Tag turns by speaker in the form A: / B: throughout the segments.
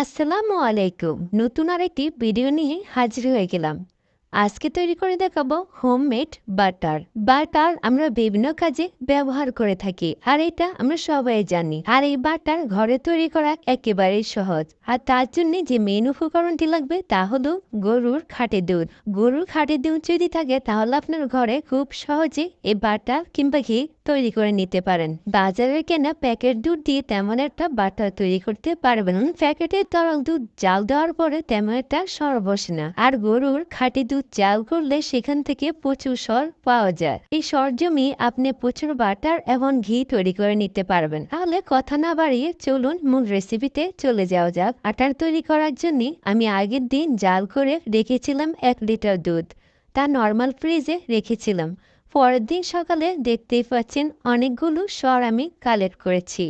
A: আসসালামু আলাইকুম। নতুন আরেকটি ভিডিও নিয়ে হাজির হয়ে গেলাম। আজকে তৈরি করে দেখাবো হোমমেড বাটার। বাটার আমরা বিভিন্ন কাজে ব্যবহার করে থাকি, আর এটা আমরা সবাই জানি। আর এই বাটার ঘরে তৈরি করা একেবারেই সহজ। আর তার জন্য যে মেন উপকরণটি লাগবে তা হলো গরুর খাঁটি দুধ। গরুর খাঁটি দুধ যদি থাকে তাহলে আপনার ঘরে খুব সহজে এই বাটার কিংবা ঘি তৈরি করে নিতে পারেন। বাজারে কেনা প্যাকেট দুধ দিয়ে তেমন একটা বাটার তৈরি করতে পারবেন না। প্যাকেটের তরল দুধ জাল দেওয়ার পরে তেমন একটা সর বসে না। আর গরুর খাঁটি দুধ জাল করলে সেখান থেকে প্রচুর সর পাওয়া যায়। এই সর জমিয়ে আপনি প্রচুর বাটার এবং ঘি তৈরি করে নিতে পারবেন। তাহলে কথা না বাড়িয়ে চলুন মূল রেসিপিতে চলে যাওয়া যাক। আটার তৈরি করার জন্য আমি আগের দিন জাল করে রেখেছিলাম এক লিটার দুধ। তা নর্মাল ফ্রিজে রেখেছিলাম। পরের দিন সকালে দেখতেই পাচ্ছেন অনেকগুলো স্বর আমি কালেক্ট করেছি।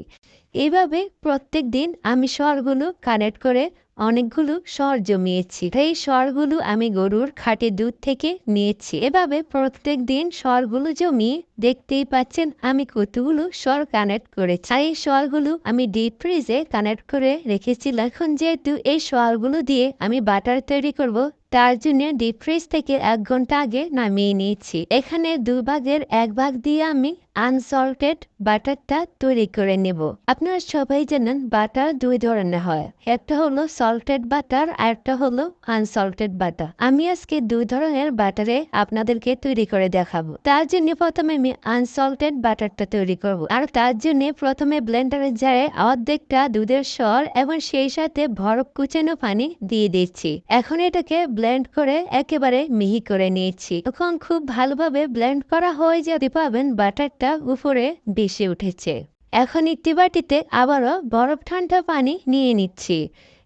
A: এভাবে প্রত্যেক দিন আমি স্বরগুলো কালেক্ট করে অনেকগুলো স্বর জমিয়েছি। এই স্বরগুলো আমি গরুর খাঁটি দুধ থেকে নিয়েছি। এভাবে প্রত্যেক দিন স্বরগুলো জমিয়ে দেখতেই পাচ্ছেন আমি কতগুলো স্বর কানেক্ট করেছি। এই স্বরগুলো আমি ডিপ ফ্রিজে কানেক্ট করে রেখেছিলাম এখন যেহেতু এই স্বরগুলো দিয়ে আমি বাটার তৈরি করব তার জন্য ডিপ ফ্রিজ থেকে এক ঘণ্টা আগে নামিয়ে নিয়েছি। এখানে দুভাগের এক ভাগ দিয়ে আমি আনসল্টেড বাটারটা তৈরি করে নেব। আপনারা সবাই জানেন বাটার দুই ধরনের হয়। একটা হলো সল্টেড বাটার আর একটা হলো আনসল্টেড বাটার আমি আজকে দুই ধরনের বাটারে আপনাদেরকে তৈরি করে দেখাবো। তার জন্য প্রথমে আমি আনসল্টেড বাটারটা তৈরি করব। আর তার জন্য প্রথমে ব্লেন্ডারের জারে অর্ধেকটা দুধের স্বর এবং সেই সাথে বরফ কুচানো পানি দিয়ে দিচ্ছি। এখন এটাকে ব্লেন্ড করে একেবারে মিহি করে নিয়েছি। তখন খুব ভালোভাবে ব্লেন্ড করা হয়ে যেতে পাবেন বাটারটা উপরে বেশি উঠেছে। এখন একটি বাটিতে আবারও বরফ ঠান্ডা পানি নিয়ে নিচ্ছি।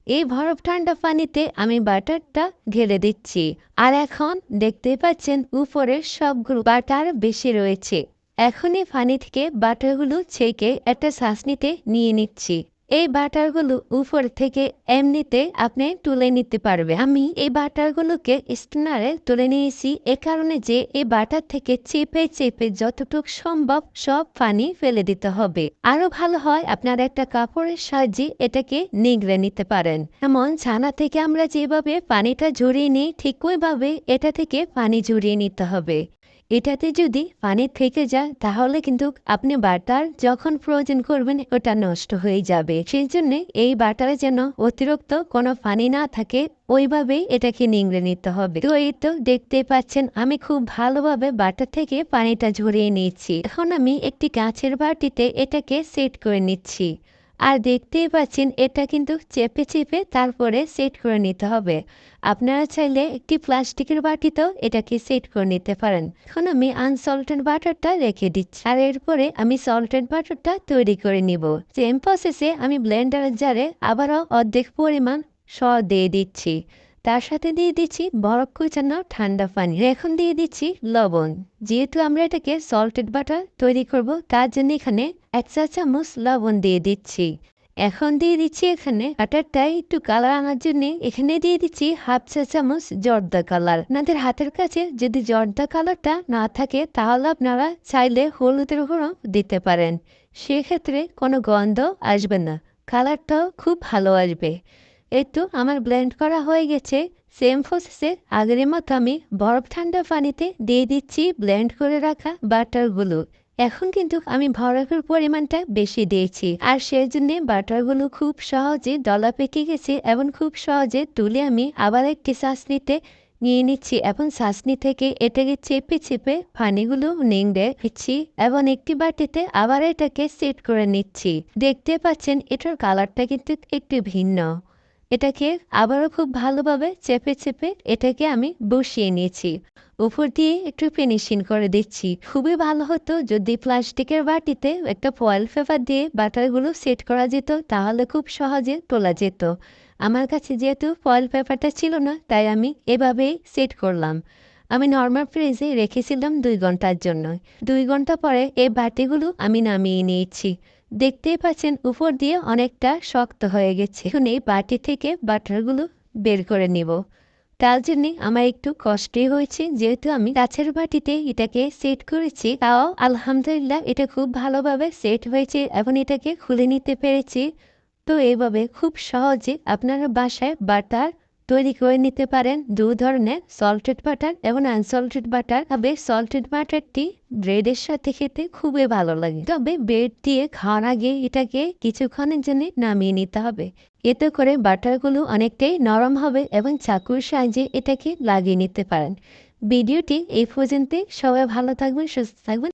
A: এই বরফ ঠান্ডা পানিতে আমি বাটারটা ঢেলে দিচ্ছি। আর এখন দেখতে পাচ্ছেন উপরে সবগুলো বাটার বেশি রয়েছে। এখনই পানি থেকে বাটারগুলো ছেঁকে একটা শাসনিতে নিয়ে নিচ্ছি। এই বাটারগুলো উপর থেকে এমনিতে আপনি তুলে নিতে পারবে। আমি এই বাটারগুলোকে স্ট্যান্ডারে তুলে নিয়েছি। এ কারণে যে এই বাটার থেকে চেপে চেপে যতটুক সম্ভব সব পানি ফেলে দিতে হবে। আরও ভালো হয় আপনার একটা কাপড়ের সাহায্যে এটাকে নিগড়ে নিতে পারেন। এমন ছানা থেকে আমরা যেভাবে পানিটা ঝরিয়ে নিই, ঠিক ওইভাবে এটা থেকে পানি ঝরিয়ে নিতে হবে। এটাতে যদি পানি থেকে যায়, তাহলে কিন্তু আপনি বাটার যখন প্রয়োজন করবেন, ওটা নষ্ট হয়ে যাবে। সেই জন্য এই বাটারে যেন অতিরিক্ত কোনো পানি না থাকে, ওইভাবেই এটাকে নিংড়ে নিতে হবে। তো এই তো দেখতে পাচ্ছেন, আমি খুব ভালোভাবে বাটার থেকে পানিটা ঝরিয়ে নিয়েছি। এখন আমি একটি কাঁচের বাটিতে এটাকে সেট করে নিচ্ছি। আর দেখতেই পাচ্ছেন, এটা কিন্তু চেপে চেপে তারপরে সেট করে নিতে হবে। আপনারা চাইলে একটি প্লাস্টিকের বাটিতেও এটাকে সেট করে নিতে পারেন। এখন আমি আনসল্টেড বাটারটা রেখে দিচ্ছি। আর এরপরে আমি সল্টেড বাটারটা তৈরি করে নিব। সেম প্রসেসে আমি ব্লেন্ডারের জারে আবারও অর্ধেক পরিমাণ স দিয়ে দিচ্ছি। তার সাথে দিয়ে দিচ্ছি বরফ কুচানো ঠান্ডা পানি। এখন দিয়ে দিচ্ছি লবণ। যেহেতু আমরা এটাকে সল্টেড বাটার তৈরি করব, তার জন্য এখানে এক চা চামচ লবণ দিয়ে দিচ্ছি। এখন দিয়ে দিচ্ছি এখানে বাটারটাই একটু কালার আনার জন্য এখানে দিয়ে দিচ্ছি হাফ চা চামচ জর্দা কালার আপনাদের হাতের কাছে যদি জর্দা কালারটা না থাকে, তাহলে আপনারা চাইলে হলুদের গুঁড়ো দিতে পারেন। সেক্ষেত্রে কোনো গন্ধ আসবে না। কালারটাও খুব ভালো আসবে। এই তো আমার ব্লেন্ড করা হয়ে গেছে। সেম আগের মতো আমি বরফ ঠান্ডা পানিতে দিয়ে দিচ্ছি ব্লেন্ড করে রাখা বাটারগুলো। এখন কিন্তু আমি বরফের পরিমাণটা বেশি দিয়েছি। আর সেই জন্যে বাটারগুলো খুব সহজে দলা পেকে গেছে এবং খুব সহজে তুলে আমি আবার একটি শাসনিতে নিয়ে নিচ্ছি এবং শাসনি থেকে এটাকে চেপে চেপে পানিগুলো নিংড়ে দিচ্ছি এবং একটি বাটিতে আবার এটাকে সেট করে নিচ্ছি। দেখতে পাচ্ছেন, এটার কালারটা কিন্তু একটু ভিন্ন। এটাকে আবারও খুব ভালোভাবে চেপে চেপে এটাকে আমি বসিয়ে নিয়েছি। উপর দিয়ে একটু ফিনিশিং করে দিচ্ছি। খুবই ভালো হতো যদি প্লাস্টিকের বাটিতে একটা ফয়েল পেপার দিয়ে বাটারগুলো সেট করা যেত, তাহলে খুব সহজে তোলা যেত। আমার কাছে যেহেতু ফয়েল পেপারটা ছিল না, তাই আমি এভাবেই সেট করলাম। আমি নর্মাল ফ্রিজে রেখেছিলাম দুই ঘণ্টার জন্য। দুই ঘণ্টা পরে এই বাটিগুলো আমি নামিয়ে নিয়েছি। দেখতেই পাচ্ছেন উপর দিয়ে অনেকটা শক্ত হয়ে গেছে। এখন এই বাটি থেকে বাটারগুলো বের করে নিব। তার জন্য আমার একটু কষ্টই হয়েছে, যেহেতু আমি গাছের বাটিতে এটাকে সেট করেছি, তাও আলহামদুলিল্লাহ এটা খুব ভালোভাবে সেট হয়েছে এবং এটাকে খুলে নিতে পেরেছি। তো এইভাবে খুব সহজে আপনারা বাসায় বাটার তৈরি করে নিতে পারেন দু ধরনের সল্টেড বাটার এবং আনসল্টেড বাটার তবে সল্টেড বাটারটি ব্রেডের সাথে খেতে খুবই ভালো লাগে। তবে ব্রেড দিয়ে খাওয়ার আগে এটাকে কিছুক্ষণের জন্য নামিয়ে নিতে হবে। এতে করে বাটারগুলো অনেকটাই নরম হবে এবং চাকুর সাহায্যে এটাকে লাগিয়ে নিতে পারেন। ভিডিওটি এই পর্যন্ত সবাই ভালো থাকবেন, সুস্থ থাকবেন।